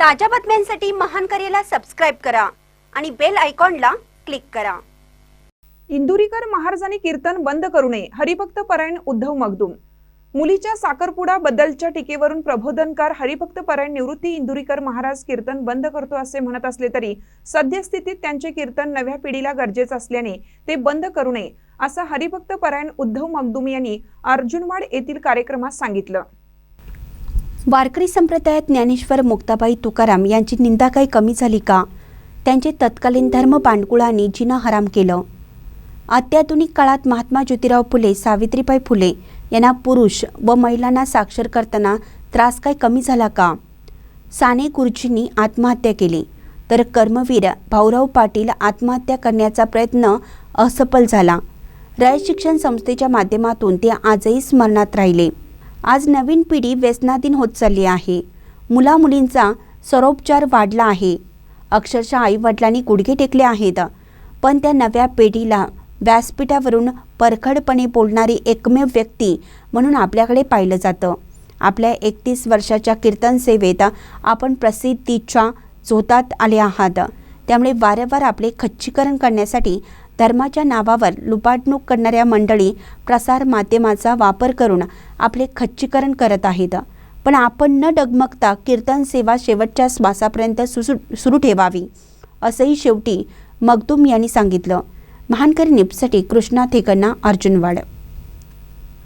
ताज्या बातम्यांसाठी महान करेला सबस्क्राईब करा आणि बेल आयकॉनला क्लिक करा. इंदुरीकर महाराजांनी कीर्तन बंद करू नये हरिभक्त परायण उद्धव मगदूम मुलीच्या साखरपुडा बद्दलच्या टीकेवरून प्रबोधनकार हरिभक्त परायण निवृत्ती इंदुरीकर महाराज कीर्तन बंद करतो असे म्हणत असले तरी सद्यस्थितीत त्यांचे कीर्तन नव्या पिढीला गरजेचं असल्याने ते बंद करू नये असं हरिभक्त परायण उद्धव मगदूम यांनी अर्जुनवाड येथील कार्यक्रमात सांगितलं. वारकरी संप्रदायात ज्ञानेश्वर मुक्ताबाई तुकाराम यांची निंदा काही कमी झाली का? त्यांचे तत्कालीन धर्म पांडकुळांनी जिनं हराम केलं. अत्याधुनिक काळात महात्मा ज्योतिराव फुले सावित्रीबाई फुले यांना पुरुष व महिलांना साक्षर करताना त्रास काय कमी झाला का? साने गुरुजींनी आत्महत्या केली तर कर्मवीर भाऊराव पाटील आत्महत्या करण्याचा प्रयत्न असफल झाला. रयत शिक्षण संस्थेच्या माध्यमातून ते आजही स्मरणात राहिले. आज नवीन पिढी व्यसनाधीन होत चालली आहे. मुलामुलींचा सरोपचार वाढला आहे. अक्षरशः आईवडिलांनी गुडघे टेकले आहेत. पण त्या नव्या पिढीला व्यासपीठावरून परखडपणे बोलणारी एकमेव व्यक्ती म्हणून आपल्याकडे पाहिलं जातं. आपल्या एकतीस वर्षाच्या कीर्तन सेवेत आपण प्रसिद्धीच्या झोतात आले आहात. त्यामुळे वारंवार आपले खच्चीकरण करण्यासाठी धर्माच्या नावावर लुपाटणूक करणाऱ्या मंडळी प्रसार माध्यमाचा वापर करून आपले खच्चीकरण करत आहेत. पण आपण न डगमगता कीर्तन सेवा शेवटच्या श्वासापर्यंत सुसु सुरू ठेवावी असंही शेवटी मगदूम यांनी सांगितलं. महानकरी निपसाठी कृष्णा थेकन्ना अर्जुनवाड.